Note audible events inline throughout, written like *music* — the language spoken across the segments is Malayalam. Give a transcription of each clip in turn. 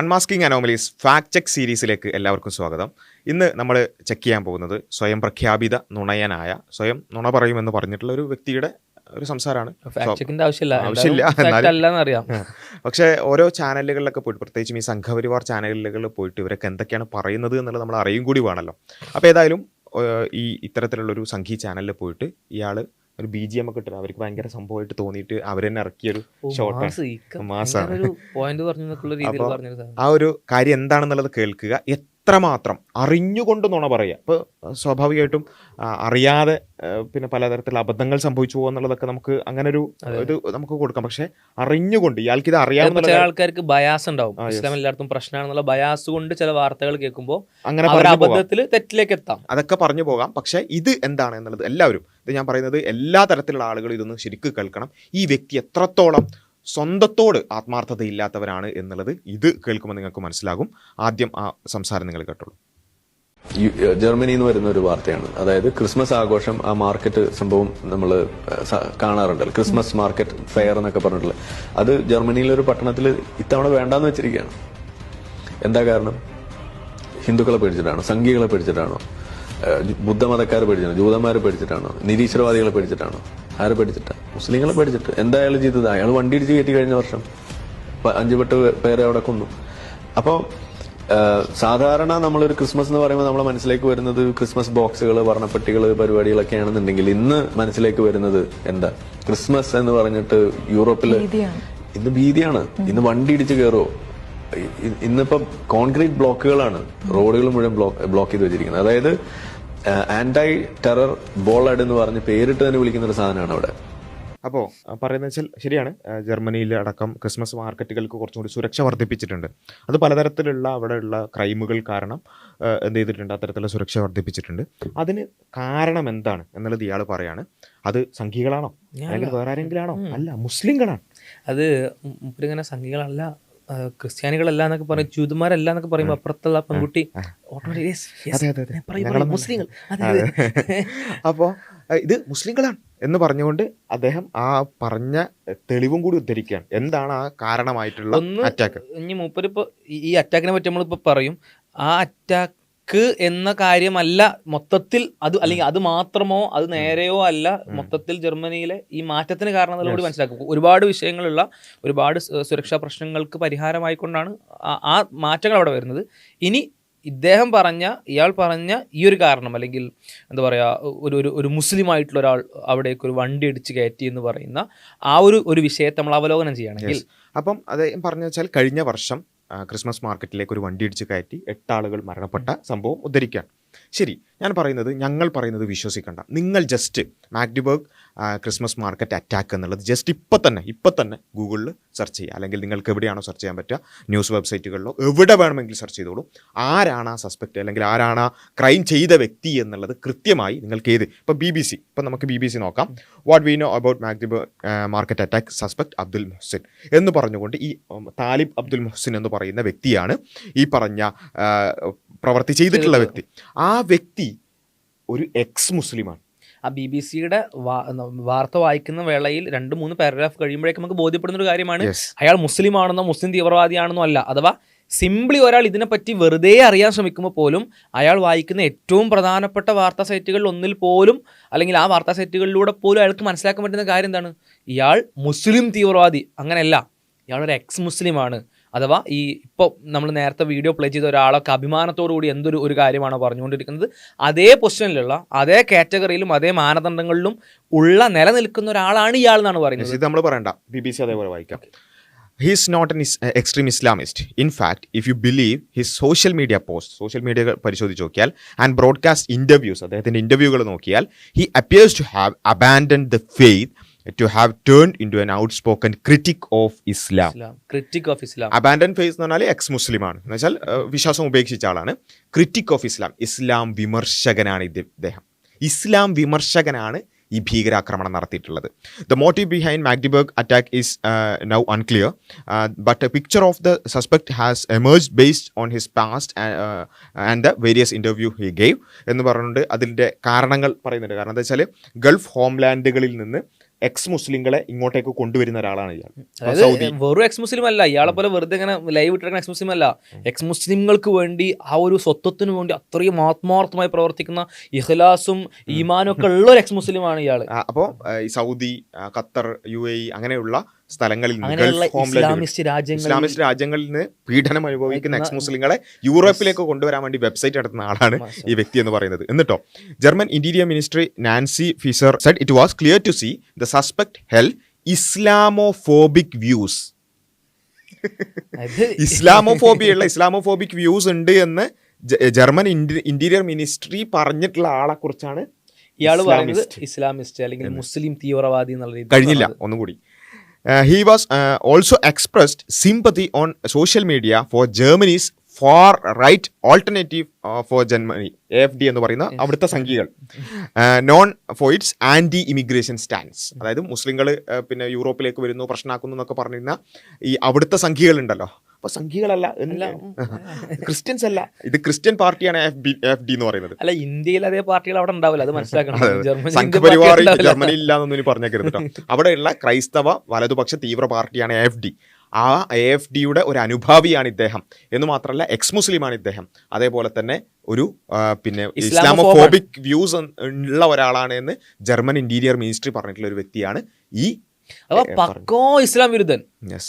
അൺമാസ്കിംഗ് അനോമലീസ് ഫാക്ട് ചെക്ക് സീരീസിലേക്ക് എല്ലാവർക്കും സ്വാഗതം. ഇന്ന് നമ്മൾ ചെക്ക് ചെയ്യാൻ പോകുന്നത് സ്വയം പ്രഖ്യാപിത നുണയനായ സ്വയം നുണ പറയുമെന്ന് പറഞ്ഞിട്ടുള്ള ഒരു വ്യക്തിയുടെ ഒരു സംസാരമാണ്. ആവശ്യമില്ല. *laughs* പക്ഷേ ഓരോ ചാനലുകളിലൊക്കെ പോയിട്ട് പ്രത്യേകിച്ചും ഈ സംഘപരിവാർ ചാനലുകളിൽ പോയിട്ട് ഇവരൊക്കെ എന്തൊക്കെയാണ് പറയുന്നത് എന്നുള്ളത് നമ്മൾ അറിയും കൂടി വേണമല്ലോ. അപ്പോൾ ഏതായാലും ഈ ഈ ഇത്തരത്തിലുള്ളൊരു സംഘി ചാനലിൽ പോയിട്ട് ഇയാൾ ഒരു ബി ജി എം ഒക്കെ ഇട്ടത് അവർക്ക് ഭയങ്കര സംഭവമായിട്ട് തോന്നിയിട്ട് അവർ തന്നെ ഇറക്കിയൊരു ഷോർട്ട് മാസാണ്. *laughs* ആ ഒരു കാര്യം എന്താണെന്നുള്ളത് കേൾക്കുക. എത്രമാത്രം അറിഞ്ഞുകൊണ്ട് നുണ പറയുക. ഇപ്പോൾ സ്വാഭാവികമായിട്ടും അറിയാതെ പിന്നെ പലതരത്തിലുള്ള അബദ്ധങ്ങൾ സംഭവിച്ചു പോകുന്നുള്ളതൊക്കെ നമുക്ക് അങ്ങനെ ഒരു. ഇത് നമുക്ക് കൊടുക്കാം. പക്ഷെ അറിഞ്ഞുകൊണ്ട് ഇയാൾക്ക് ഇത് അറിയാവുന്ന ചില ആൾക്കാർക്ക് ബയാസ് ഉണ്ടാവും. ഇസ്ലാം എല്ലായിടത്തും പ്രശ്നമാണെന്നുള്ള ബയാസ് കൊണ്ട് ചില വാർത്തകൾ കേൾക്കുമ്പോൾ അങ്ങനെ അബദ്ധത്തിൽ തെറ്റിലേക്ക് എത്താം. അതൊക്കെ പറഞ്ഞു പോകാം. പക്ഷെ ഇത് എന്താണ് എന്നുള്ളത് എല്ലാവരും ഇത് ഞാൻ പറയുന്നത് എല്ലാ തരത്തിലുള്ള ആളുകളും ഇതൊന്ന് ശരിക്ക് കേൾക്കണം. ഈ വ്യക്തി എത്രത്തോളം സ്വന്തത്തോട് ആത്മാർത്ഥതയില്ലാത്തവരാണ് എന്നുള്ളത് ഇത് കേൾക്കുമ്പോൾ നിങ്ങൾക്ക് മനസ്സിലാകും. ആദ്യം ആ സംസാരം നിങ്ങൾ കേട്ടോളൂ. ജർമ്മനിയിൽ നിന്ന് വരുന്ന ഒരു വാർത്തയാണ്. അതായത് ക്രിസ്മസ് ആഘോഷം ആ മാർക്കറ്റ് സംഭവം നമ്മൾ കാണാറുണ്ടല്ലോ ക്രിസ്മസ് മാർക്കറ്റ് ഫെയർ എന്നൊക്കെ പറഞ്ഞിട്ടുള്ളത് അത് ജർമ്മനിയിലെ ഒരു പട്ടണത്തിൽ ഇത്തവണ വേണ്ടാന്ന് വെച്ചിരിക്കുകയാണ്. എന്താ കാരണം? ഹിന്ദുക്കളെ പേടിച്ചിട്ടാണോ? സംഘികളെ പേടിച്ചിട്ടാണോ? ബുദ്ധമതക്കാരെ പേടിച്ചിട്ടാണോ? ജൂതന്മാരെ പഠിച്ചിട്ടാണോ നിരീശ്വരവാദികളെ പഠിച്ചിട്ടാണോ ആരെ പഠിച്ചിട്ടാ മുസ്ലിങ്ങളെ പഠിച്ചിട്ട് എന്താ അയാൾ ചെയ്തത്? അയാൾ വണ്ടി ഇടിച്ച് കയറ്റി കഴിഞ്ഞ വർഷം. അഞ്ചു പെട്ട് പേരെ അവിടെ കൊന്നു. അപ്പോ ഏഹ് സാധാരണ നമ്മളൊരു ക്രിസ്മസ് എന്ന് പറയുമ്പോൾ നമ്മളെ മനസ്സിലേക്ക് വരുന്നത് ക്രിസ്മസ് ബോക്സുകൾ വർണപ്പെട്ടികൾ പരിപാടികളൊക്കെ ആണെന്നുണ്ടെങ്കിൽ ഇന്ന് മനസ്സിലേക്ക് വരുന്നത് എന്താ? ക്രിസ്മസ് എന്ന് പറഞ്ഞിട്ട് യൂറോപ്പിൽ ഇന്ന് ഭീതിയാണ്. ഇന്ന് വണ്ടി ഇടിച്ച് കയറുമോ ഇന്നിപ്പോ കോൺക്രീറ്റ് ബ്ലോക്കുകളാണ് റോഡുകൾ മുഴുവൻ ബ്ലോക്ക് ചെയ്ത് വെച്ചിരിക്കുന്നത്. അതായത് ആന്റൈ ടെറർ ബോളഡ് എന്ന് പറഞ്ഞ് പേരിട്ട് തന്നെ വിളിക്കുന്ന ഒരു സാധനമാണ് അവിടെ. അപ്പോൾ പറയുന്നത് വെച്ചാൽ ശരിയാണ്. ജർമ്മനിയിൽ അടക്കം ക്രിസ്മസ് മാർക്കറ്റുകൾക്ക് കുറച്ചും കൂടി സുരക്ഷ വർദ്ധിപ്പിച്ചിട്ടുണ്ട്. അത് പലതരത്തിലുള്ള അവിടെയുള്ള ക്രൈമുകൾ കാരണം എന്ത് ചെയ്തിട്ടുണ്ട്? അത്തരത്തിലുള്ള സുരക്ഷ വർദ്ധിപ്പിച്ചിട്ടുണ്ട്. അതിന് കാരണം എന്താണ് എന്നുള്ളത് ഇയാൾ പറയാണ്. അത് സംഘികളാണോ? അല്ലെങ്കിൽ വേറെ ആരെങ്കിലും ആണോ? അല്ല മുസ്ലിങ്ങളാണ്. അത് ഇങ്ങനെ സംഘികളല്ല ക്രിസ്ത്യാനികളല്ല എന്നൊക്കെ പറയും ജൂതന്മാരല്ല എന്നൊക്കെ പറയുമ്പോൾ അപ്പുറത്തുള്ള പെൺകുട്ടി മുസ്ലിങ്ങൾ. *laughs* അപ്പോൾ ഇത് മുസ്ലിങ്ങളാണ് എന്ന് പറഞ്ഞുകൊണ്ട് അദ്ദേഹം ആ പറഞ്ഞ തെളിവും കൂടി ഉദ്ധരിക്കുകയാണ്. എന്താണ് ആ കാരണമായിട്ടുള്ള അറ്റാക്ക് ഇനി മൂപ്പരിപ്പോ ഈ- ഈ അറ്റാക്കിനെ പറ്റി നമ്മളിപ്പോ പറയും. ആ അറ്റാക്ക് എന്ന കാര്യമല്ല മൊത്തത്തിൽ അത് അല്ലെങ്കിൽ അത് മാത്രമോ അത് നേരെയോ അല്ല മൊത്തത്തിൽ ജർമ്മനിയിലെ ഈ മാറ്റത്തിന് കാരണം എന്നുള്ളത് മനസ്സിലാക്കും. ഒരുപാട് വിഷയങ്ങളുള്ള ഒരുപാട് സുരക്ഷാ പ്രശ്നങ്ങൾക്ക് പരിഹാരമായിക്കൊണ്ടാണ് ആ- ആ മാറ്റങ്ങൾ അവിടെ വരുന്നത്. ഇനി ഇദ്ദേഹം പറഞ്ഞ ഇയാൾ പറഞ്ഞ ഈ ഒരു കാരണം അല്ലെങ്കിൽ എന്താ പറയുക ഒരു ഒരു ഒരു മുസ്ലിം ആയിട്ടുള്ള ഒരാൾ അവിടേക്ക് ഒരു വണ്ടി അടിച്ച് കയറ്റി എന്ന് പറയുന്ന ആ ഒരു ഒരു വിഷയത്തെ നമ്മൾ അവലോകനം ചെയ്യുകയാണെങ്കിൽ Yes. അപ്പം അദ്ദേഹം പറഞ്ഞു വെച്ചാൽ കഴിഞ്ഞ വർഷം ക്രിസ്മസ് മാർക്കറ്റിലേക്ക് ഒരു വണ്ടി ഇടിച്ച് കയറ്റി എട്ടാളുകൾ മരണപ്പെട്ട സംഭവം ഉദ്ധരിക്കാൻ ശരി ഞാൻ പറയുന്നത് ഞങ്ങൾ പറയുന്നത് വിശ്വസിക്കണ്ട. നിങ്ങൾ just Magdeburg Christmas market attack എന്നുള്ളത് ജസ്റ്റ് ഇപ്പം തന്നെ ഇപ്പം തന്നെ ഗൂഗിളിൽ സെർച്ച് ചെയ്യുക. അല്ലെങ്കിൽ നിങ്ങൾക്ക് എവിടെയാണോ സെർച്ച് ചെയ്യാൻ പറ്റുക ന്യൂസ് വെബ്സൈറ്റുകളിലോ എവിടെ വേണമെങ്കിലും സെർച്ച് ചെയ്തോളൂ. ആരാണ് ആ സസ്പെക്റ്റ് അല്ലെങ്കിൽ ആരാണ് ആ ക്രൈം ചെയ്ത വ്യക്തി എന്നുള്ളത് കൃത്യമായി നിങ്ങൾക്ക് ഏത്? ഇപ്പം ബി ബി സി ഇപ്പം നമുക്ക് ബി ബി സി നോക്കാം. What we know about Magdeburg market attack suspect Abdul Mohsin എന്ന് പറഞ്ഞുകൊണ്ട് ഈ താലിബ് അബ്ദുൽ മുഹസിൻ എന്ന് പറയുന്ന വ്യക്തിയാണ് ഈ പറഞ്ഞ പ്രവർത്തി പ്രവൃത്തി ചെയ്തിട്ടുള്ള വ്യക്തി. ആ വ്യക്തി ഒരു എക്സ് മുസ്ലിമാണ് ആ ബി ബി സിയുടെ വാർത്ത വായിക്കുന്ന വേളയിൽ രണ്ട് മൂന്ന് പാരഗ്രാഫ് കഴിയുമ്പോഴേക്കും നമുക്ക് ബോധ്യപ്പെടുന്ന ഒരു കാര്യമാണ് അയാൾ മുസ്ലിം ആണെന്നോ മുസ്ലിം തീവ്രവാദിയാണെന്നോ അല്ല. അഥവാ സിംപ്ലി ഒരാൾ ഇതിനെപ്പറ്റി വെറുതെ അറിയാൻ ശ്രമിക്കുമ്പോൾ പോലും അയാൾ വായിക്കുന്ന ഏറ്റവും പ്രധാനപ്പെട്ട വാർത്താ സൈറ്റുകളിൽ ഒന്നിൽ പോലും അല്ലെങ്കിൽ ആ വാർത്താ സൈറ്റുകളിലൂടെ പോലും അയാൾക്ക് മനസ്സിലാക്കാൻ പറ്റുന്ന കാര്യം എന്താണ്? ഇയാൾ മുസ്ലിം തീവ്രവാദി. അങ്ങനെയല്ല. ഇയാളൊരു എക്സ് മുസ്ലിമാണ് അഥവാ ഈ ഇപ്പോൾ നമ്മൾ നേരത്തെ വീഡിയോ പ്ലേ ചെയ്ത ഒരാളൊക്കെ അഭിമാനത്തോടു കൂടി എന്തൊരു ഒരു കാര്യമാണോ പറഞ്ഞുകൊണ്ടിരിക്കുന്നത്? അതേ പൊസിഷനിലുള്ള അതേ കാറ്റഗറിയിലും അതേ മാനദണ്ഡങ്ങളിലും ഉള്ള നിലനിൽക്കുന്ന ഒരാളാണ് ഇയാൾ എന്നാണ് പറയുന്നത്. ഇത് നമ്മൾ പറയണ്ട. ബി ബി സി അതേപോലെ വായിക്കാം. He he's not an extreme Islamist in fact if you believe his social media post social media പരിശോധിച്ച് നോക്കിയാൽ ആൻഡ് ബ്രോഡ്കാസ്റ്റ് ഇന്റർവ്യൂസ് അദ്ദേഹത്തിന്റെ ഇന്റർവ്യൂകൾ നോക്കിയാൽ he appears to have abandon the faith to have turn into an outspoken critic of Islam critic of Islam abandon face എന്ന് പറഞ്ഞാൽ എക്സ് മുസ്ലിം ആണ് എന്ന് വെച്ചാൽ വിശ്വാസം ഉപേക്ഷിച്ച ആളാണ്. ക്രിറ്റിക് ഓഫ് ഇസ്ലാം ഇസ്ലാം വിമർശകനാണ് ഇദ്ദേഹം. ഇസ്ലാം വിമർശകനാണ് ഈ ഭീകരാക്രമണം നടത്തിയിട്ടുള്ളത്. The motive behind Magdeburg attack is now unclear but a picture of the suspect has emerges based on his past and the various interview he gave എന്ന് പറഞ്ഞുകൊണ്ട് അതിന്റെ കാരണങ്ങൾ പറയുന്നുണ്ട്. കാരണം എന്താ വെച്ചാൽ ഗൾഫ് ഹോംലാൻഡുകളിൽ നിന്ന് എക്സ് മുസ്ലിങ്ങളെ ഇങ്ങോട്ടേക്ക് കൊണ്ടുവരുന്ന ഒരാളാണ് ഇയാൾ. സൗദി. വെറും എക്സ് മുസ്ലിം അല്ല ഇയാളെ പോലെ വെറുതെ ഇങ്ങനെ ലൈവ് ഇട്ടിരിക്കുന്ന എക്സ് മുസ്ലിം അല്ല എക്സ് മുസ്ലിങ്ങൾക്ക് വേണ്ടി ആ ഒരു സ്വത്വത്തിന് വേണ്ടി അത്രയും ആത്മാർത്ഥമായി പ്രവർത്തിക്കുന്ന ഇഹ്ലാസും ഈമാനും ഒക്കെ ഉള്ള ഒരു എക്സ് മുസ്ലിമാണ് ഇയാൾ അപ്പോൾ സൗദി ഖത്തർ യു എ അങ്ങനെയുള്ള സ്ഥലങ്ങളിൽ ഇസ്ലാമിസ്റ്റ് രാജ്യങ്ങളിൽ നിന്ന് പീഡനം അനുഭവിക്കുന്ന എക്സ് മുസ്ലിങ്ങളെ യൂറോപ്പിലേക്ക് കൊണ്ടുവരാൻ വേണ്ടി വെബ്സൈറ്റ് നടത്തുന്ന ആളാണ് ഈ വ്യക്തി എന്ന് പറയുന്നത്. എന്നിട്ടോ German interior ministry Nancy Faeser said it was clear to see the suspect held Islamophobic views ഇസ്ലാമോഫോബിയുള്ള Islamophobic views ഉണ്ട് എന്ന് ജർമ്മൻ ഇന്റീരിയർ മിനിസ്ട്രി പറഞ്ഞിട്ടുള്ള ആളെ കുറിച്ചാണ് ഇയാൾ പറയുന്നത് ഇസ്ലാമിസ്റ്റ്. അല്ലെങ്കിൽ മുസ്ലിം തീവ്രവാദി എന്നുള്ള കഴിഞ്ഞില്ല ഒന്നുകൂടി. He was also expressed sympathy on social media for Germany's for right alternative for Germany F D എന്ന് പറയുന്ന അവിടുത്തെ സംഖ്യകൾ. Known for its anti immigration stands അതായത് മുസ്ലിങ്ങൾ പിന്നെ യൂറോപ്പിലേക്ക് വരുന്നു പ്രശ്നമാക്കുന്നു എന്നൊക്കെ പറഞ്ഞിരുന്ന ഈ അവിടുത്തെ സംഖ്യകളുണ്ടല്ലോ. അപ്പൊ സംഘികളല്ല *laughs* ക്രിസ്ത്യൻസ് അല്ല. ഇത് ക്രിസ്ത്യൻ പാർട്ടിയാണ് എഫ് ബി എഫ് ഡി എന്ന് പറയുന്നത്. അല്ല ഇന്ത്യയിൽ അതേ പാർട്ടികൾ അവിടെ ഉണ്ടാവില്ല അത് മനസ്സിലാക്കണം. ജർമ്മനി സംഘപരിവാർ ജർമ്മനി ഇല്ലാന്നൊന്നും ഇനി പറഞ്ഞേക്കരുത് *laughs* അവിടെയുള്ള ക്രൈസ്തവ വലതുപക്ഷ തീവ്ര പാർട്ടിയാണ് എഫ് ഡി ആ എ എഫ് ഡിയുടെ ഒരു അനുഭാവിയാണ് ഇദ്ദേഹം. എന്ന് മാത്രമല്ല എക്സ് മുസ്ലിമാണ് ഇദ്ദേഹം. അതേപോലെ തന്നെ ഒരു പിന്നെ ഇസ്ലാമോഫോബ് ഇസ്ലാമോഫോബിക് വ്യൂസ് ഉള്ള ഒരാളാണ് എന്ന് ജർമ്മൻ ഇന്റീരിയർ മിനിസ്ട്രി പറഞ്ഞിട്ടുള്ള ഒരു വ്യക്തിയാണ് ഈ അപ്പൊ പക്കോ ഇസ്ലാം വിരുദ്ധൻ.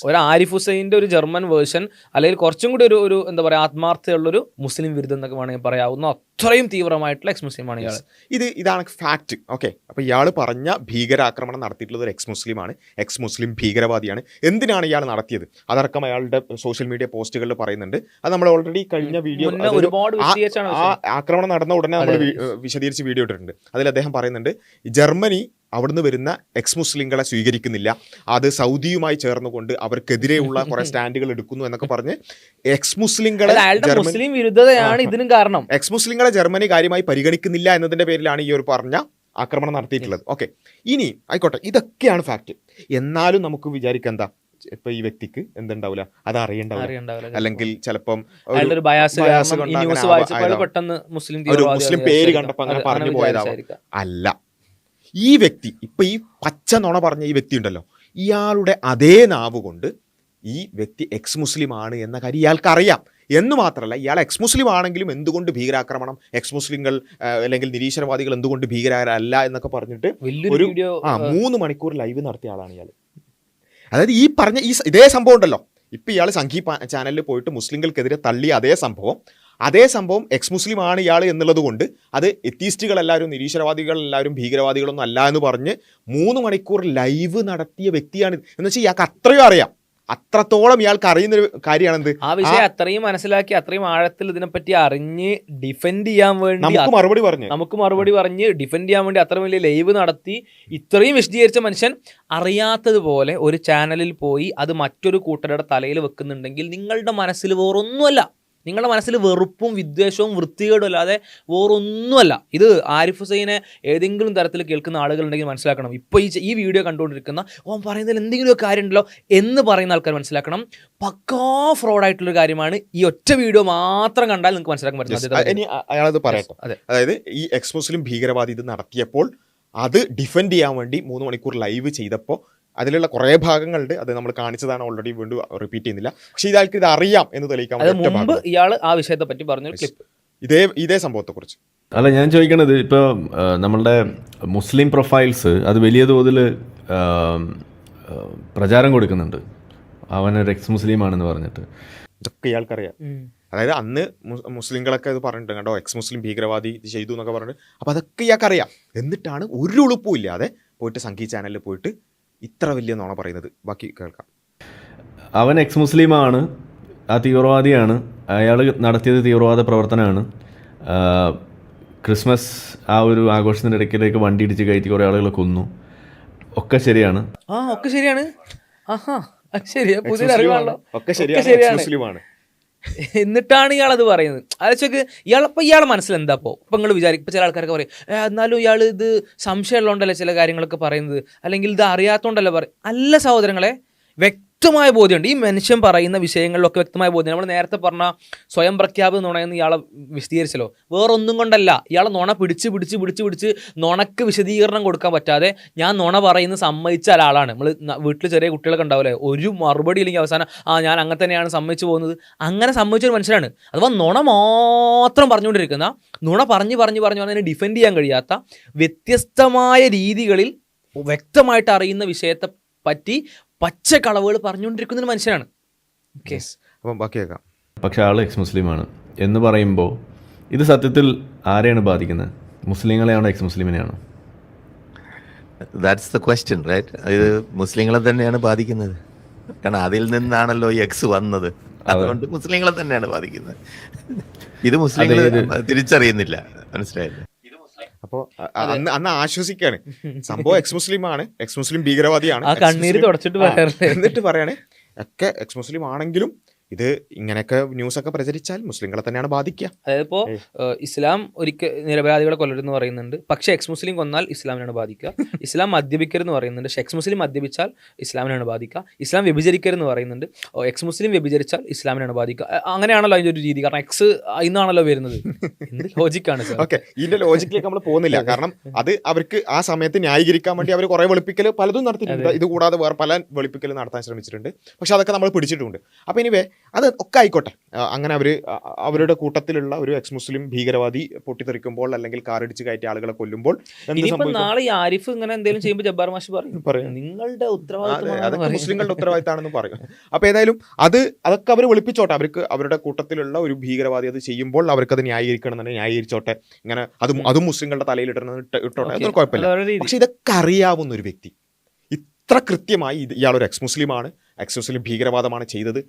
ഒരു ആരിഫ് ഹുസൈന്റെ ഒരു ജർമ്മൻ വേർഷൻ അല്ലെങ്കിൽ കുറച്ചും കൂടി ഒരു ഒരു എന്താ പറയാ ആത്മാർത്ഥതയുള്ളൊരു മുസ്ലിം വിരുദ്ധം എന്നൊക്കെ വേണമെങ്കിൽ പറയാവുന്ന അത്രയും തീവ്രമായിട്ടുള്ള എക്സ് മുസ്ലിം ആണ് ഇയാൾ ഇത് ഇതാണ് ഫാക്ട് ഓക്കെ അപ്പൊ ഇയാൾ പറഞ്ഞ ഭീകരാക്രമണം നടത്തിയിട്ടുള്ളത് ഒരു എക്സ് മുസ്ലിമാണ് എക്സ് മുസ്ലിം ഭീകരവാദിയാണ്. എന്തിനാണ് ഇയാൾ നടത്തിയത്? അതടക്കം അയാളുടെ സോഷ്യൽ മീഡിയ പോസ്റ്റുകളിൽ പറയുന്നുണ്ട്. അത് നമ്മൾ ഓൾറെഡി കഴിഞ്ഞ വീഡിയോ ഒരുപാട് ആക്രമണം നടന്ന ഉടനെ നമ്മൾ വിശദീകരിച്ച് വീഡിയോ ഇട്ടിട്ടുണ്ട്. അതിൽ അദ്ദേഹം പറയുന്നുണ്ട് ജർമ്മനി അവിടുന്ന് വരുന്ന എക്സ് മുസ്ലിങ്ങളെ സ്വീകരിക്കുന്നില്ല. അത് സൗദിയുമായി ചേർന്നുകൊണ്ട് അവർക്കെതിരെയുള്ള *laughs* കുറെ സ്റ്റാൻഡുകൾ എടുക്കുന്നു എന്നൊക്കെ പറഞ്ഞ് എക്സ് മുസ്ലിങ്ങളെ മുസ്ലിം വിരുദ്ധതയാണ് ഇതിനും കാരണം. എക്സ് മുസ്ലിങ്ങളെ ജർമ്മനി കാര്യമായി പരിഗണിക്കുന്നില്ല എന്നതിന്റെ പേരിലാണ് ഈ ഒരു പറഞ്ഞ ആക്രമണം നടത്തിയിട്ടുള്ളത്. ഓക്കെ ഇനി ആയിക്കോട്ടെ ഇതൊക്കെയാണ് ഫാക്റ്റ് എന്നാലും നമുക്ക് വിചാരിക്കാം എന്താ ഇപ്പൊ ഈ വ്യക്തിക്ക് എന്തുണ്ടാവില്ല അത് അറിയണ്ടാവില്ല അല്ലെങ്കിൽ ചിലപ്പം ഒരു മുസ്ലിം പേര് കണ്ടപ്പോ അങ്ങനെ പറഞ്ഞു പോയതാവും. അല്ല ഈ വ്യക്തി ഇപ്പം ഈ പച്ച നുണ പറഞ്ഞ ഈ വ്യക്തി ഉണ്ടല്ലോ ഇയാളുടെ അതേ നാവ് കൊണ്ട് ഈ വ്യക്തി എക്സ് മുസ്ലിം ആണ് എന്ന കാര്യം ഇയാൾക്ക് അറിയാം എന്ന് മാത്രമല്ല ഇയാൾ എക്സ് മുസ്ലിം ആണെങ്കിലും എന്തുകൊണ്ട് ഭീകരാക്രമണം എക്സ് മുസ്ലിങ്ങൾ അല്ലെങ്കിൽ നിരീശ്വരവാദികൾ എന്തുകൊണ്ട് ഭീകരരല്ല എന്നൊക്കെ പറഞ്ഞിട്ട് ഒരു ആ മൂന്ന് മണിക്കൂർ ലൈവ് നടത്തിയ ആളാണ് ഇയാൾ. അതായത് ഈ പറഞ്ഞ ഈ ഇതേ സംഭവം ഉണ്ടല്ലോ. ഇപ്പം ഇയാൾ സംഘി ചാനലിൽ പോയിട്ട് മുസ്ലിങ്ങൾക്കെതിരെ തള്ളിയ അതേ സംഭവം അതേ സംഭവം എക്സ് മുസ്ലിം ആണ് ഇയാൾ എന്നുള്ളത് കൊണ്ട് അത് എത്തീസ്റ്റുകളെല്ലാവരും നിരീശ്വരവാദികളെല്ലാവരും ഭീകരവാദികളൊന്നും അല്ല എന്ന് പറഞ്ഞ് മൂന്ന് മണിക്കൂർ ലൈവ് നടത്തിയ വ്യക്തിയാണ്. എന്ന് വെച്ചാൽ ഇയാൾക്ക് അത്രയും അറിയാം. അത്രത്തോളം ഇയാൾക്ക് അറിയുന്ന ഒരു കാര്യമാണെന്ത്? ആ വിഷയം അത്രയും മനസ്സിലാക്കി അത്രയും ആഴത്തിൽ ഇതിനെപ്പറ്റി അറിഞ്ഞ് ഡിഫെൻഡ് ചെയ്യാൻ വേണ്ടി നമുക്ക് മറുപടി പറഞ്ഞു. നമുക്ക് മറുപടി പറഞ്ഞ് ഡിഫെൻഡ് ചെയ്യാൻ വേണ്ടി അത്ര വലിയ ലൈവ് നടത്തി ഇത്രയും വിശദീകരിച്ച മനുഷ്യൻ അറിയാത്തതുപോലെ ഒരു ചാനലിൽ പോയി അത് മറ്റൊരു കൂട്ടരുടെ തലയിൽ വെക്കുന്നുണ്ടെങ്കിൽ നിങ്ങളുടെ മനസ്സിൽ വേറൊന്നുമല്ല. നിങ്ങളുടെ മനസ്സിൽ വെറുപ്പും വിദ്വേഷവും വൃത്തികേടും അല്ലാതെ വേറൊന്നുമല്ല. ഇത് ആരിഫ് ഹുസൈനെ ഏതെങ്കിലും തരത്തിൽ കേൾക്കുന്ന ആളുകളുണ്ടെങ്കിൽ മനസ്സിലാക്കണം. ഇപ്പോൾ ഈ ഈ വീഡിയോ കണ്ടുകൊണ്ടിരിക്കുന്ന ഓൻ പറയുന്നതിൽ എന്തെങ്കിലും ഒരു കാര്യമുണ്ടല്ലോ എന്ന് പറയുന്ന ആൾക്കാർ മനസ്സിലാക്കണം. പക്കാ ഫ്രോഡായിട്ടുള്ളൊരു കാര്യമാണ് ഈ ഒറ്റ വീഡിയോ മാത്രം കണ്ടാൽ നിങ്ങൾക്ക് മനസ്സിലാക്കാൻ. പറ്റും. ഇനി അയാളത് പറയട്ടെ. അതെ. അതായത് ഈ എക്സ് മുസ്ലിം ഭീകരവാദി ഇത് നടത്തിയപ്പോൾ അത് ഡിഫെൻഡ് ചെയ്യാൻ വേണ്ടി മൂന്ന് മണിക്കൂർ ലൈവ് ചെയ്തപ്പോൾ അതിലുള്ള കുറേ ഭാഗങ്ങളുണ്ട്. അത് നമ്മൾ കാണിച്ചതാണ് ഓൾറെഡി വീണ്ടും റിപ്പീറ്റ് ചെയ്യുന്നില്ല. പക്ഷേ ഇതാൾക്ക് ഇത് അറിയാം എന്ന് തെളിയിക്കാൻ മുമ്പ് ഇയാൾ ആ വിഷയത്തെ പറ്റി പറഞ്ഞു ക്ലിപ്പ് ഇതേ ഇതേ സംഭവത്തെ കുറിച്ച് അല്ല ഞാൻ ചോദിക്കണത് ഇപ്പോൾ നമ്മളുടെ മുസ്ലിം പ്രൊഫൈൽസ് അത് വലിയ തോതിൽ പ്രചാരം കൊടുക്കുന്നുണ്ട്. അവനൊരു എക്സ് മുസ്ലിം ആണെന്ന് പറഞ്ഞിട്ട്. ഇതൊക്കെ ഇയാൾക്കറിയാം. അതായത് അന്ന് മുസ്ലിങ്ങളൊക്കെ ഇത് പറഞ്ഞിട്ടുണ്ട് കേട്ടോ എക്സ് മുസ്ലിം ഭീകരവാദി ഇത് ചെയ്തു എന്നൊക്കെ പറഞ്ഞിട്ട്. അപ്പോൾ അതൊക്കെ ഇയാൾക്കറിയാം. എന്നിട്ടാണ് ഒരു ഉളുപ്പും ഇല്ലാതെ പോയിട്ട് സംഗീത ചാനലിൽ പോയിട്ട് ഇത്ര വലിയ നോണ പറയുന്നത്. ബാക്കി കേൾക്കാം. അവൻ എക്സ് മുസ്ലിമാണ് ആ തീവ്രവാദിയാണ്. അയാൾ നടത്തിയത് തീവ്രവാദ പ്രവർത്തനമാണ്. ക്രിസ്മസ് ആ ഒരു ആഘോഷത്തിന്റെ ഇടയ്ക്കിലേക്ക് വണ്ടി ഇടിച്ച് കയറ്റി കുറേ ആളുകൾ കൊന്നു. ഒക്കെ ശരിയാണ്. ആ ഒക്കെ ശരിയാണ്. ആഹാ ശരിയാണ് ശരിയാ. പുതിയ അറിവാണല്ലോ. ഒക്കെ ശരിയാണ്. ശരിയാണ്. എക്സ് മുസ്ലിമാണ് എന്നിട്ടാണ് ഇയാൾ അത് പറയുന്നത്. അതൊക്കെ ഇയാളപ്പോൾ ഇയാളെ മനസ്സിൽ എന്താ ഇപ്പോൾ ഇപ്പം നിങ്ങൾ വിചാരിക്കും ഇപ്പം ചില ആൾക്കാരൊക്കെ പറയും എന്നാലും ഇയാൾ ഇത് സംശയമുള്ളതുകൊണ്ടല്ലേ ചില കാര്യങ്ങളൊക്കെ പറയുന്നത്? അല്ലെങ്കിൽ ഇത് അറിയാത്തതുകൊണ്ടല്ലേ പറയും അല്ല സഹോദരങ്ങളെ വ്യക്തമായ ബോധ്യമുണ്ട്. ഈ മനുഷ്യൻ പറയുന്ന വിഷയങ്ങളിലൊക്കെ വ്യക്തമായ ബോധ്യം നമ്മൾ നേരത്തെ പറഞ്ഞ സ്വയം പ്രഖ്യാപനം നുണയെന്ന് ഇയാളെ വിശദീകരിച്ചല്ലോ. വേറൊന്നും കൊണ്ടല്ല. ഇയാളെ നുണ പിടിച്ച് പിടിച്ച് പിടിച്ച് പിടിച്ച് നുണക്ക് വിശദീകരണം കൊടുക്കാൻ പറ്റാതെ ഞാൻ നുണ പറയുന്ന സമ്മതിച്ച ഒരാളാണ്. നമ്മൾ വീട്ടിൽ ചെറിയ കുട്ടികളൊക്കെ ഉണ്ടാവില്ലേ? ഒരു മറുപടി ഇല്ലെങ്കിൽ അവസാനം ആ ഞാൻ അങ്ങനെ തന്നെയാണ് സമ്മതിച്ചു പോകുന്നത്. അങ്ങനെ സമ്മതിച്ചൊരു മനുഷ്യനാണ്. അഥവാ നുണ മാത്രം പറഞ്ഞുകൊണ്ടിരിക്കുന്ന നുണ പറഞ്ഞ് പറഞ്ഞ് പറഞ്ഞ് പറഞ്ഞ് ഡിഫെൻഡ് ചെയ്യാൻ കഴിയാത്ത വ്യത്യസ്തമായ രീതികളിൽ വ്യക്തമായിട്ട് അറിയുന്ന വിഷയത്തെ പറ്റി പച്ച കളവുകൾ പറഞ്ഞുകൊണ്ടിരിക്കുന്ന ഒരു മനുഷ്യനാണ്. ഓക്കെ അപ്പം ബാക്കി കേൾക്കാം. പക്ഷെ ആൾ എക്സ് മുസ്ലിമാണ് എന്ന് പറയുമ്പോൾ ഇത് സത്യത്തിൽ ആരെയാണ് ബാധിക്കുന്നത്? മുസ്ലിങ്ങളെയാണോ എക്സ് മുസ്ലിമിനെയാണോ ദാറ്റ്സ് ദ ക്വസ്റ്റ്യൻ റൈറ്റ് ഇത് മുസ്ലിങ്ങളെ തന്നെയാണ് ബാധിക്കുന്നത്. കാരണം അതിൽ നിന്നാണല്ലോ ഈ എക്സ് വന്നത്. അതുകൊണ്ട് മുസ്ലിങ്ങളെ തന്നെയാണ് ബാധിക്കുന്നത്. ഇത് മുസ്ലിങ്ങൾ തിരിച്ചറിയുന്നില്ല. മനസ്സിലായില്ലേ? അപ്പോൾ അന്ന് അന്ന് ആശ്വസിക്കാണ്. സംഭവം എക്സ് മുസ്ലിം ആണ്. എക്സ് മുസ്ലിം ഭീകരവാദിയാണ്. കണ്ണീര് തുടച്ചിട്ട് ആ, എന്നിട്ട് പറയാണ് ഒക്കെ എക്സ് മുസ്ലിം ആണെങ്കിലും ഇത് ഇങ്ങനെയൊക്കെ ന്യൂസ് ഒക്കെ പ്രചരിച്ചാൽ മുസ്ലിങ്ങളെ തന്നെയാണ് ബാധിക്കുക. അതായത് ഇപ്പോൾ ഇസ്ലാം ഒരിക്കൽ നിരപരാധികളെ കൊല്ലരുതെന്ന് പറയുന്നുണ്ട്. പക്ഷേ എക്സ് മുസ്ലിം കൊന്നാൽ ഇസ്ലാമിനാണ് ബാധിക്കുക. *laughs* ഇസ്ലാം മദ്യപിക്കരുതെന്ന് പറയുന്നുണ്ട്. പക്ഷേ എക്സ് മുസ്ലിം മദ്യപിച്ചാൽ ഇസ്ലാമിനാണ് ബാധിക്കുക. ഇസ്ലാം വ്യഭിചരിക്കരുതെന്ന് പറയുന്നുണ്ട്. എക്സ് മുസ്ലിം വ്യഭിചരിച്ചാൽ ഇസ്ലാമിനാണ് ബാധിക്കുക. അങ്ങനെയാണല്ലോ അതിന്റെ ഒരു രീതി. കാരണം എക്സ് ഇന്നാണല്ലോ വരുന്നത്. എന്ത് ലോജിക്കാണ് ഓക്കെ ഇതിന്റെ ലോജിക്കിലേക്ക് നമ്മൾ പോകുന്നില്ല. *laughs* കാരണം അത് അവർക്ക് ആ സമയത്ത് ന്യായീകരിക്കാൻ വേണ്ടി അവർ കുറെ വെളുപ്പിക്കൽ പലതും നടത്തിയിട്ടുണ്ട്. ഇത് കൂടാതെ വേറെ പല വെളുപ്പിക്കൽ നടത്താൻ ശ്രമിച്ചിട്ടുണ്ട്. പക്ഷെ അതൊക്കെ നമ്മൾ പിടിച്ചിട്ടുണ്ട്. അപ്പൊ എനിവേ അത് ഒക്കെ ആയിക്കോട്ടെ അങ്ങനെ അവർ അവരുടെ കൂട്ടത്തിലുള്ള ഒരു എക്സ് മുസ്ലിം ഭീകരവാദി പൊട്ടിത്തെറിക്കുമ്പോൾ അല്ലെങ്കിൽ കാറിടിച്ച് കയറ്റി ആളുകളെ കൊല്ലുമ്പോൾ? നാളെ ആരിഫ് ഇങ്ങനെ എന്തെങ്കിലും ചെയ്യുമ്പോൾ ജബ്ബാർ മാഷ് പറയും പറയും. നിങ്ങളുടെ ഉത്തരവാദിത്തം. മുസ്ലിങ്ങളുടെ ഉത്തരവാദിത്തമാണെന്ന് പറയും അപ്പൊ ഏതായാലും അത് അതൊക്കെ അവർ വിളിപ്പിച്ചോട്ടെ അവർക്ക് അവരുടെ കൂട്ടത്തിലുള്ള ഒരു ഭീകരവാദി അത് ചെയ്യുമ്പോൾ അവർക്ക് അത് ന്യായീകരിക്കണം എന്നുണ്ടെങ്കിൽ ന്യായീകരിച്ചോട്ടെ ഇങ്ങനെ അത് അതും മുസ്ലിങ്ങളുടെ തലയിൽ ഇടണം ഇട്ട- ഇട്ടോട്ടെ. അതൊന്നും കുഴപ്പമില്ല. പക്ഷെ ഇതൊക്കെ അറിയാവുന്ന ഒരു വ്യക്തി ഇത്ര കൃത്യമായി ഇത് ഇയാളൊരു എക്സ് മുസ്ലിമാണ് എക്സ് മുസ്ലിം ഭീകരവാദമാണ് ചെയ്തത്.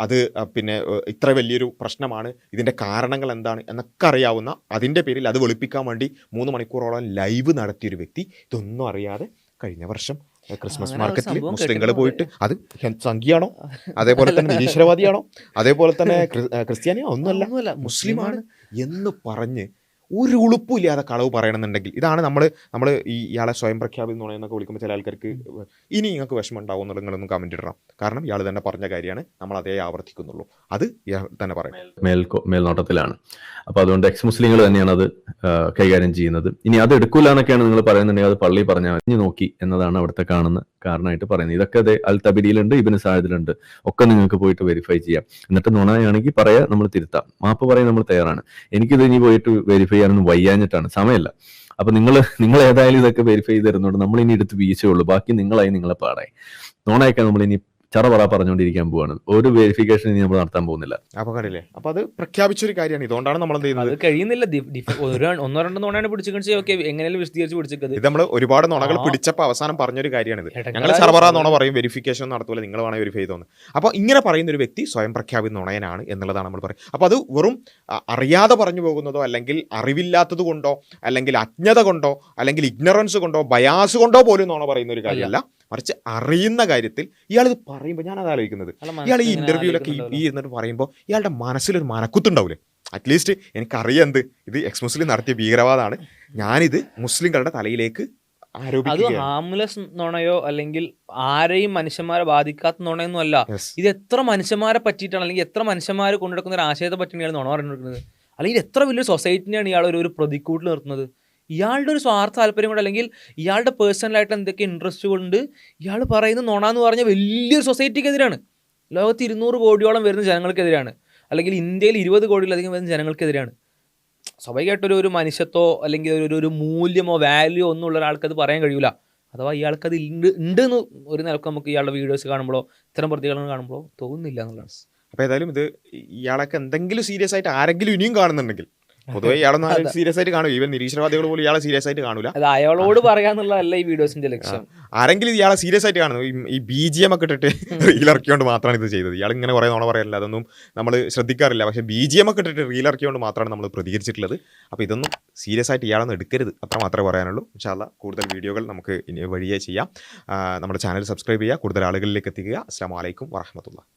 അത് പിന്നെ ഇത്ര വലിയൊരു പ്രശ്നമാണ്. ഇതിന്റെ കാരണങ്ങൾ എന്താണ് എന്നൊക്കെ അറിയാവുന്ന അതിന്റെ പേരിൽ അത് വെളുപ്പിക്കാൻ വേണ്ടി മൂന്ന് മണിക്കൂറോളം ലൈവ് നടത്തിയൊരു വ്യക്തി ഇതൊന്നും അറിയാതെ കഴിഞ്ഞ വർഷം ക്രിസ്മസ് മാർക്കറ്റിൽ മുസ്ലിങ്ങൾ പോയിട്ട് അത് സംഖ്യയാണോ? അതേപോലെ തന്നെ നിരീശ്വരവാദിയാണോ? അതേപോലെ തന്നെ *laughs* ക്രി- ക്രിസ്ത്യാനിയോ ഒന്നുമല്ല, മുസ്ലിമാണ് എന്ന് പറഞ്ഞ് ഒരു ഉളുപ്പുമില്ലാതെ കളവ് പറയണമെന്നുണ്ടെങ്കിൽ ഇതാണ് നമ്മൾ നമ്മൾ ഈ ഇയാളെ സ്വയം പ്രഖ്യാപിത നുണയെന്നൊക്കെ വിളിക്കുമ്പോൾ ചില ആൾക്കാർക്ക് ഇനി നിങ്ങൾക്ക് വിഷമം ഉണ്ടാവും എന്നുള്ളത് നിങ്ങളൊന്നും കമന്റ് ഇടണം. കാരണം ഇയാൾ തന്നെ പറഞ്ഞ കാര്യമാണ് നമ്മൾ അതേ ആവർത്തിക്കുന്നുള്ളൂ. അത് ഇയാൾ തന്നെ പറയും മേൽ മേൽനോട്ടത്തിലാണ്. അപ്പോൾ അതുകൊണ്ട് എക്സ് മുസ്ലിങ്ങൾ തന്നെയാണ് അത് കൈകാര്യം ചെയ്യുന്നത്. ഇനി അത് എടുക്കൂല എന്നൊക്കെയാണ് നിങ്ങൾ പറയുന്നുണ്ടെങ്കിൽ അത് പള്ളി പറഞ്ഞാൽ മതി. നോക്കി എന്നതാണ് അവിടുത്തെ കാണുന്ന കാരണമായിട്ട് പറയുന്നത്. ഇതൊക്കെ അതെ അൽ തബിരിയിലുണ്ട് ഇബിന് സാഹിദിലുണ്ട് ഒക്കെ നിങ്ങൾക്ക് പോയിട്ട് വെരിഫൈ ചെയ്യാം. എന്നിട്ട് നുണയാണെങ്കിൽ പറയാ നമ്മൾ തിരുത്താം. മാപ്പ് പറയാൻ നമ്മൾ തയ്യാറാണ്. എനിക്കിത് ഇനി പോയിട്ട് വെരിഫൈ ചെയ്യാനൊന്നും വയ്യാഞ്ഞിട്ടാണ്. സമയമല്ല. അപ്പൊ നിങ്ങൾ നിങ്ങൾ ഏതായാലും ഇതൊക്കെ വെരിഫൈ ചെയ്ത് തരുന്നുണ്ട് നമ്മൾ ഇനി എടുത്ത് വീഴ്ചയുള്ളൂ ബാക്കി നിങ്ങളായി നിങ്ങളെ പാടായി. നോണയൊക്കെ നമ്മൾ ഇനി ചറപറ പറഞ്ഞുകൊണ്ടിരിക്കാൻ പോവാണ്. ഒരു വെരിഫിക്കേഷൻ ഇനി നമ്മൾ നടത്താൻ പോകുന്നില്ല. അപ്പൊ കണ്ടില്ലേ? അപ്പൊ അത് പ്രഖ്യാപിച്ച ഒരു കാര്യമാണ്. ഇതുകൊണ്ടാണ് നമ്മൾ എന്ത് അത് ചെയ്യുന്നത് കഴിയുന്നില്ല ഡിഫ- ഒരു ഒന്നോ രണ്ടോ നോണാണ് പിടിച്ചിട്ട് ഓക്കെ എങ്ങനെയാലും വിശദീകരിച്ച് പിടിച്ചത് ഇത് നമ്മൾ ഒരുപാട് നുണകൾ ആ. പിടിച്ചപ്പോൾ അവസാനം പറഞ്ഞൊരു കാര്യമാണിത് ഇത്. ഞങ്ങൾ സർവറ നുണ പറയും വെരിഫിക്കേഷൻ നടത്തൂല. നിങ്ങൾ വേണേൽ വെരിഫൈ ചെയ്തോന്ന് അപ്പോൾ ഇങ്ങനെ പറയുന്ന ഒരു വ്യക്തി സ്വയം പ്രഖ്യാപിത നുണയനാണ് എന്നുള്ളതാണ് നമ്മൾ പറയുന്നത് അപ്പോൾ അത് വെറും അ, അറിയാതെ പറഞ്ഞു പോകുന്നതോ അല്ലെങ്കിൽ അറിവില്ലാത്തത് കൊണ്ടോ അല്ലെങ്കിൽ അജ്ഞത കൊണ്ടോ അല്ലെങ്കിൽ ഇഗ്നറൻസ് കൊണ്ടോ ബയാസ് കൊണ്ടോ പോലും നുണ പറയുന്ന ഒരു കാര്യമല്ല. മറിച്ച് അറിയുന്ന കാര്യത്തിൽ ഇയാൾ ഇത് പറയുമ്പോൾ ഞാൻ അത് ആലോചിക്കുന്നത് ഇയാൾ ഈ ഇന്റർവ്യൂലൊക്കെ ഈ ഇരുന്നിട്ട് പറയുമ്പോൾ ഇയാളുടെ മനസ്സിലൊരു മനക്കുത്തുണ്ടാവില്ലേ അറ്റ്ലീസ്റ്റ് എനിക്കറിയാം എന്ത് ഇത് എക്സ് മുസ്ലിം നടത്തിയ ഭീകരവാദമാണ്. ഞാനിത് മുസ്ലിങ്ങളുടെ തലയിലേക്ക് അത് ഹാംലെസ് നുണയോ അല്ലെങ്കിൽ ആരെയും മനുഷ്യന്മാരെ ബാധിക്കാത്ത നുണയൊന്നും അല്ല. ഇത് എത്ര മനുഷ്യന്മാരെ പറ്റിയിട്ടാണ് അല്ലെങ്കിൽ എത്ര മനുഷ്യന്മാർ കൊണ്ടെടുക്കുന്ന ഒരു ആശയത്തെ പറ്റിയാണ് നുണ പറഞ്ഞിരിക്കുന്നത് അല്ലെങ്കിൽ എത്ര വലിയൊരു സൊസൈറ്റിനെയാണ് ഇയാൾ ഒരു പ്രതിക്കൂട്ടിൽ നിർത്തുന്നത്? ഇയാളുടെ ഒരു സ്വാർത്ഥ താല്പര്യം കൊണ്ട് അല്ലെങ്കിൽ ഇയാളുടെ പേഴ്സണലായിട്ട് എന്തൊക്കെ ഇൻട്രസ്റ്റ് കൊണ്ട് ഇയാൾ പറയുന്ന നുണ എന്ന് പറഞ്ഞാൽ വലിയൊരു സൊസൈറ്റിക്കെതിരാണ് ലോകത്ത് ഇരുന്നൂറ് കോടിയോളം വരുന്ന ജനങ്ങൾക്കെതിരാണ്. അല്ലെങ്കിൽ ഇന്ത്യയിൽ ഇരുപത് കോടിയിലധികം വരുന്ന ജനങ്ങൾക്കെതിരാണ്. സ്വാഭാവികമായിട്ടൊരു ഒരു മനുഷ്യത്തോ അല്ലെങ്കിൽ ഒരു ഒരു- മൂല്യമോ വാല്യൂ ഒന്നും ഉള്ള ഒരാൾക്കത് പറയാൻ കഴിയില്ല അഥവാ ഇയാൾക്കത് ഉണ്ട് ഉണ്ട് എന്ന് ഒരു നിലയ്ക്ക് നമുക്ക് ഇയാളുടെ വീഡിയോസ് കാണുമ്പോഴോ ഇത്തരം പ്രതികരണങ്ങൾ കാണുമ്പോഴോ തോന്നുന്നില്ല എന്നുള്ളതാണ്. അപ്പോൾ ഏതായാലും ഇത് ഇയാളൊക്കെ എന്തെങ്കിലും സീരിയസ് ആയിട്ട് ആരെങ്കിലും ഇനിയും കാണുന്നുണ്ടെങ്കിൽ പൊതുവെ ഇയാളൊന്നും സീരിയസ് ആയിട്ട് കാണും ഈവൻ നിരീശ്വരവാദികൾ പോലും ഇയാളെ സീരിയസ് ആയിട്ട് കാണൂല. അത് അയാളോട് പറയാന്നുള്ളതല്ല ഈ വീഡിയോസിന്റെ ലക്ഷ്യം. ആരെങ്കിലും ഇയാളെ സീരിയസ് ആയിട്ട് കാണുന്നു. ഈ- ബി ജി എം ഒക്കെ ഇട്ടിട്ട് റീൽ ഇറക്കിയോണ്ട് മാത്രമാണ് ഇത് ചെയ്തത്. ഇയാൾ ഇങ്ങനെ കുറെ നോണ പറയല്ല അതൊന്നും നമ്മൾ ശ്രദ്ധിക്കാറില്ല. പക്ഷെ ബി ജി എം ഒക്കെ ഇട്ടിട്ട് റീൽ ഇറക്കിയോണ്ട് മാത്രമാണ് നമ്മൾ പ്രതികരിച്ചിട്ടുള്ളത്. അപ്പോൾ ഇതൊന്നും സീരിയസ് ആയിട്ട് ഇയാളൊന്നും എടുക്കരുത്. അത്ര മാത്രമേ പറയാനുള്ളൂ. ഇൻഷാല്ല കൂടുതൽ വീഡിയോകൾ നമുക്ക് ഇനി വഴിയേ ചെയ്യാം. നമ്മുടെ ചാനൽ സബ്സ്ക്രൈബ് ചെയ്യുക. കൂടുതൽ ആളുകളിലേക്ക് എത്തിക്കുക. അസ്സാം വലൈക്കും വറഹമത്തുള്ള